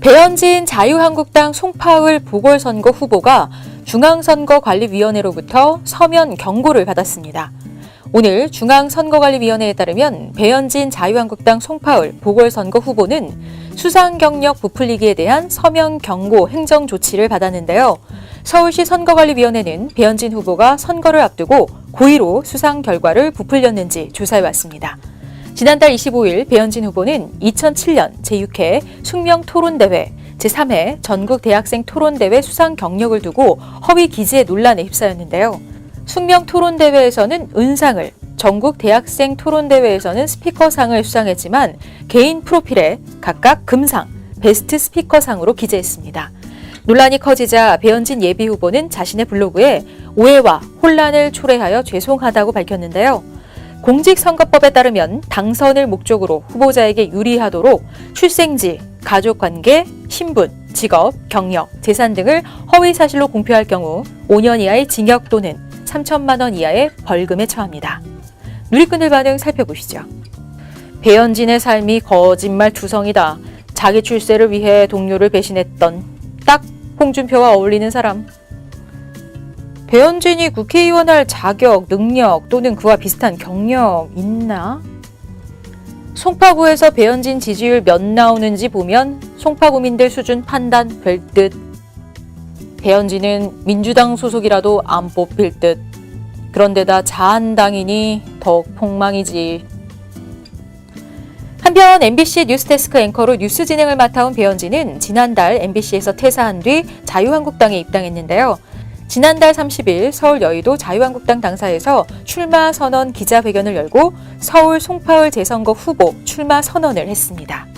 배현진 자유한국당 송파을 보궐선거 후보가 중앙선거관리위원회로부터 서면 경고를 받았습니다. 오늘 중앙선거관리위원회에 따르면 배현진 자유한국당 송파을 보궐선거 후보는 수상 경력 부풀리기에 대한 서면 경고 행정 조치를 받았는데요. 서울시 선거관리위원회는 배현진 후보가 선거를 앞두고 고의로 수상 결과를 부풀렸는지 조사해 왔습니다. 지난달 25일 배현진 후보는 2007년 제6회 숙명 토론대회 제3회 전국 대학생 토론대회 수상 경력을 두고 허위 기재 논란에 휩싸였는데요. 숙명 토론대회에서는 은상을, 전국 대학생 토론대회에서는 스피커상을 수상했지만 개인 프로필에 각각 금상, 베스트 스피커상으로 기재했습니다. 논란이 커지자 배현진 예비 후보는 자신의 블로그에 오해와 혼란을 초래하여 죄송하다고 밝혔는데요. 공직선거법에 따르면 당선을 목적으로 후보자에게 유리하도록 출생지, 가족관계, 신분, 직업, 경력, 재산 등을 허위 사실로 공표할 경우 5년 이하의 징역 또는 3천만 원 이하의 벌금에 처합니다. 누리꾼들 반응 살펴보시죠. 배현진의 삶이 거짓말 투성이다. 자기 출세를 위해 동료를 배신했던 딱 홍준표와 어울리는 사람. 배현진이 국회의원 할 자격, 능력 또는 그와 비슷한 경력 있나? 송파구에서 배현진 지지율 몇 나오는지 보면 송파구민들 수준 판단 될 듯. 배현진은 민주당 소속이라도 안 뽑힐 듯. 그런데다 자한당이니 더욱 폭망이지. 한편 MBC 뉴스데스크 앵커로 뉴스 진행을 맡아온 배현진은 지난달 MBC에서 퇴사한 뒤 자유한국당에 입당했는데요. 지난달 30일 서울 여의도 자유한국당 당사에서 출마 선언 기자회견을 열고 서울 송파을 재선거 후보 출마 선언을 했습니다.